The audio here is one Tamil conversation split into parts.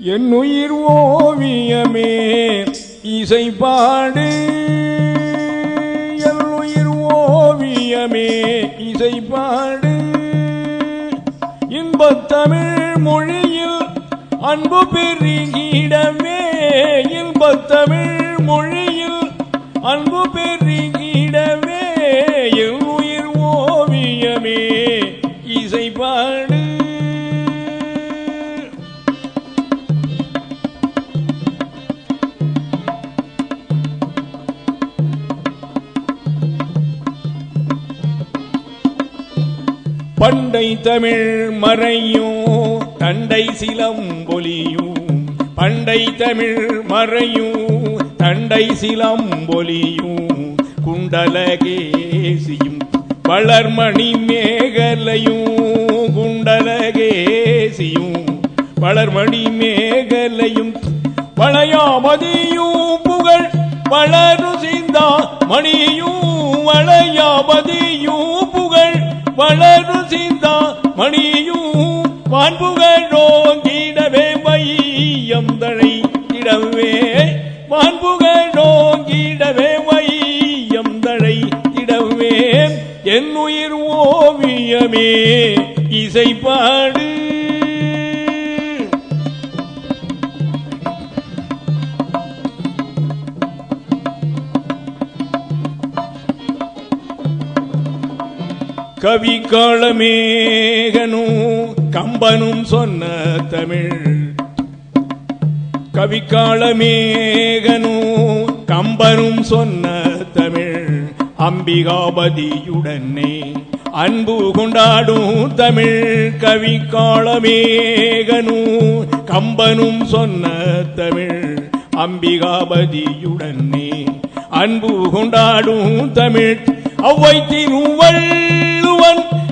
என் உயிர் ஓவியமே இசைப்பாடு. என் உயிர் ஓவியமே இசைப்பாடு. இன்பத்தமிழ் மொழியில் அன்பு பெருகிடமே இன்பத்தமிழ் மொழியில் அன்பு பெருகிடமே என் உயிர் ஓவியமே. பண்டை தமிழ் மறையும் தண்டை சிலம்பொலியும் பண்டை தமிழ் மறையும் தண்டை சிலம்பொலியும் குண்டலகேசியும் வளர்மணி மேகலையும். குண்டலகேசியும் வளர்மணி மேகலையும். வளையாமதியும் புகழ் வளரு சிந்தா மணியும் வளையாமதியும் வளரு சிந்தா மணியும் வான்புகழோங்கிடவே வையம் தழை இடவே வான்புகழோங்கிடவே வையம் தழை இடவே என் உயிர் ஓவியமே இசைப்பாடு கவி காலமேகனும் கம்பனும் சொன்ன தமிழ். கவி காலமேகனும் கம்பனும் சொன்ன தமிழ். அம்பிகாபதியுடனே அன்பு கொண்டாடும் தமிழ். கவி காலமேகனும் கம்பனும் சொன்ன தமிழ். அம்பிகாபதியுடனே அன்பு கொண்டாடும் தமிழ். அவ்வை திருவள்ளுவன்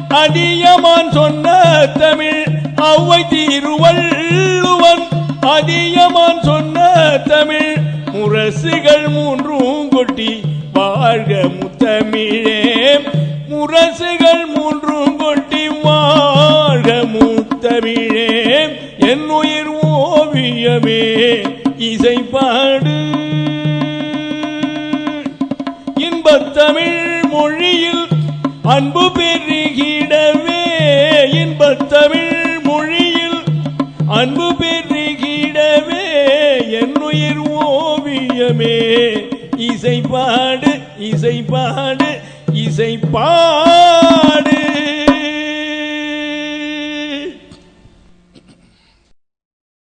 அதியமான் சொன்ன தமிழ் அவ்வை திருவள்ளுவன். அதியமான் சொன்ன தமிழ் முரசுகள் மூன்றும் கொட்டி வாழ்க முத்தமிழே முரசுகள் மூன்றும் கொட்டி வாழ்க முத்தமிழே என் உயிர் ஓவியமே இசைப்பாடு. இன்பத்தமிழ் மொழியில் அன்பு பே பெருகிடவே இன்பத்தமிழ் மொழியில் அன்பு பெருகிடவே என்னுயிர் ஓவியமே. இசைப்பாடு இசைப்பாடு இசைப்பாடு.